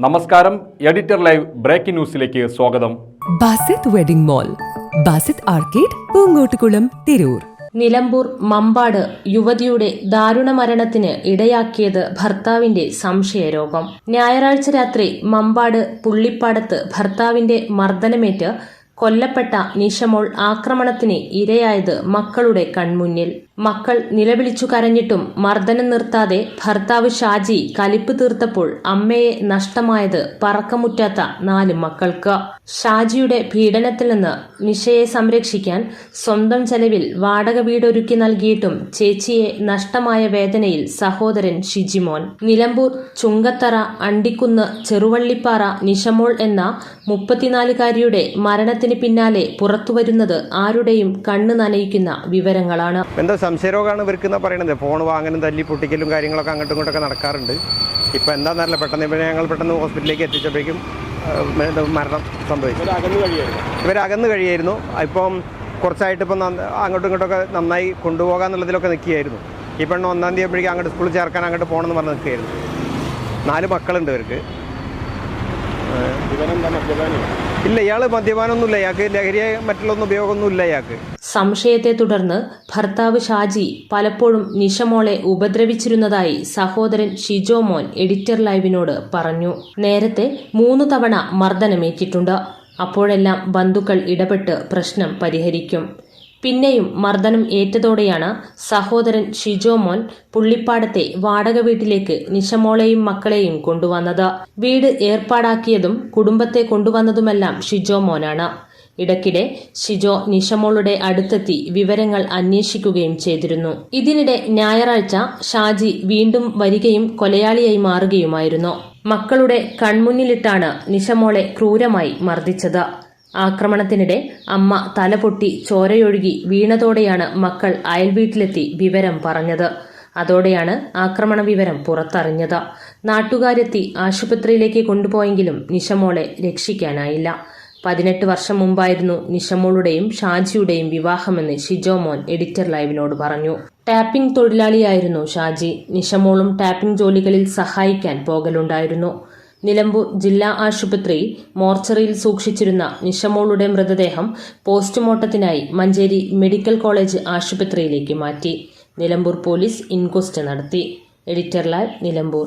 നമസ്കാരം editor live breaking ന്യൂസിലേക്ക് സ്വാഗതം. Basith wedding mall Basith arcade Poonkottukulam Tirur. Nilambur Mambad യുവതിയുടെ ദാരുണ മരണത്തിന് ഇടയാക്കിയത് ഭർത്താവിന്റെ സംശയരോഗം. ഞായറാഴ്ച രാത്രി മമ്പാട് പുള്ളിപ്പാടത്ത് ഭർത്താവിന്റെ മർദ്ദനമേറ്റ് കൊല്ലപ്പെട്ട നിഷമോൾ ആക്രമണത്തിന് ഇരയായത് മക്കളുടെ കൺമുന്നിൽ. മക്കൾ നിലവിളിച്ചു കരഞ്ഞിട്ടും മർദ്ദനം നിർത്താതെ ഭർത്താവ് ഷാജി കലിപ്പ് തീർത്തപ്പോൾ അമ്മയെ നഷ്ടമായത് പറക്കമുറ്റാത്ത നാല് മക്കൾക്ക്. ഷാജിയുടെ പീഡനത്തിൽ നിന്ന് നിഷയെ സംരക്ഷിക്കാൻ സ്വന്തം ചെലവിൽ വാടക വീടൊരുക്കി നൽകിയിട്ടും ചേച്ചിയെ നഷ്ടമായ വേദനയിൽ സഹോദരൻ ഷിജിമോൻ. നിലമ്പൂർ ചുങ്കത്തറ അണ്ടിക്കുന്ന് ചെറുവള്ളിപ്പാറ നിഷമോൾ എന്ന മുപ്പത്തിനാലുകാരിയുടെ മരണത്തിന് പിന്നാലെ പുറത്തുവരുന്നത് ആരുടെയും കണ്ണു നനയിക്കുന്ന വിവരങ്ങളാണ്. സംശയരോഗമാണ് ഇവർക്ക് എന്നാ പറയണത്. ഫോൺ വാങ്ങലും തല്ലി പൊട്ടിക്കലും കാര്യങ്ങളൊക്കെ അങ്ങോട്ടും ഇങ്ങോട്ടൊക്കെ നടക്കാറുണ്ട്. ഇപ്പോൾ എന്താണെന്നറിയില്ല പെട്ടെന്ന് ഇവരെ ഞങ്ങൾ പെട്ടെന്ന് ഹോസ്പിറ്റലിലേക്ക് എത്തിച്ചപ്പോഴേക്കും മരണം സംഭവിച്ചു. ഇവർ അകന്ന് കഴിയായിരുന്നു. ഇപ്പം കുറച്ചായിട്ട് ഇപ്പം അങ്ങോട്ടും ഇങ്ങോട്ടൊക്കെ നന്നായി കൊണ്ടുപോകാന്നുള്ളതിലൊക്കെ നിൽക്കുകയായിരുന്നു. ഈ പെണ്ണ് ഒന്നാം തീയതി ആകുമ്പോഴേക്കും അങ്ങോട്ട് സ്കൂളിൽ ചേർക്കാൻ അങ്ങോട്ട് പോകണമെന്ന് പറഞ്ഞ് നിൽക്കുകയായിരുന്നു. നാല് മക്കളുണ്ട് ഇവർക്ക്. ഇല്ല ഇയാൾ മദ്യപാനമൊന്നുമില്ല ഇയാൾക്ക് ലഹരിയെ മറ്റുള്ളൊന്നും ഉപയോഗമൊന്നുമില്ല ഇയാൾക്ക്. സംശയത്തെ തുടർന്ന് ഭർത്താവ് ഷാജി പലപ്പോഴും നിഷമോളെ ഉപദ്രവിച്ചിരുന്നതായി സഹോദരൻ ഷിജോ മോൻ എഡിറ്റർ ലൈവിനോട് പറഞ്ഞു. നേരത്തെ മൂന്ന് തവണ മർദ്ദനമേറ്റിട്ടുണ്ട്. അപ്പോഴെല്ലാം ബന്ധുക്കൾ ഇടപെട്ട് പ്രശ്നം പരിഹരിക്കും. പിന്നെയും മർദ്ദനം ഏറ്റതോടെയാണ് സഹോദരൻ ഷിജോ മോൻ പുള്ളിപ്പാടത്തെ വാടക വീട്ടിലേക്ക് നിഷമോളെയും മക്കളെയും കൊണ്ടുവന്നത്. വീട് ഏർപ്പാടാക്കിയതും കുടുംബത്തെ കൊണ്ടുവന്നതുമെല്ലാം ഷിജോ മോനാണ്. ഇടയ്ക്കിടെ ഷിജോ നിഷമോളുടെ അടുത്തെത്തി വിവരങ്ങൾ അന്വേഷിക്കുകയും ചെയ്തിരുന്നു. ഇതിനിടെ ഞായറാഴ്ച ഷാജി വീണ്ടും വരികയും കൊലയാളിയായി മാറുകയുമായിരുന്നു. മക്കളുടെ കൺമുന്നിലിട്ടാണ് നിഷമോളെ ക്രൂരമായി മർദ്ദിച്ചത്. ആക്രമണത്തിനിടെ അമ്മ തലപൊട്ടി ചോരയൊഴുകി വീണതോടെയാണ് മക്കൾ അയൽവീട്ടിലെത്തി വിവരം പറഞ്ഞത്. അതോടെയാണ് ആക്രമണ വിവരം പുറത്തറിഞ്ഞത്. നാട്ടുകാരെത്തി ആശുപത്രിയിലേക്ക് കൊണ്ടുപോയെങ്കിലും നിഷമോളെ രക്ഷിക്കാനായില്ല. പതിനെട്ട് വർഷം മുമ്പായിരുന്നു നിഷമോളുടെയും ഷാജിയുടെയും വിവാഹമെന്ന് ഷിജോ മോൻ എഡിറ്റർ ലൈവിനോട് പറഞ്ഞു. ടാപ്പിംഗ് തൊഴിലാളിയായിരുന്നു ഷാജി. നിഷമോളും ടാപ്പിംഗ് ജോലികളിൽ സഹായിക്കാൻ പോകലുണ്ടായിരുന്നു. നിലമ്പൂർ ജില്ലാ ആശുപത്രി മോർച്ചറിയിൽ സൂക്ഷിച്ചിരുന്ന നിഷമോളുടെ മൃതദേഹം പോസ്റ്റ്മോർട്ടത്തിനായി മഞ്ചേരി മെഡിക്കൽ കോളേജ് ആശുപത്രിയിലേക്ക് മാറ്റി. നിലമ്പൂർ പോലീസ് ഇൻക്വസ്റ്റ് നടത്തി. Editor live Nilambur.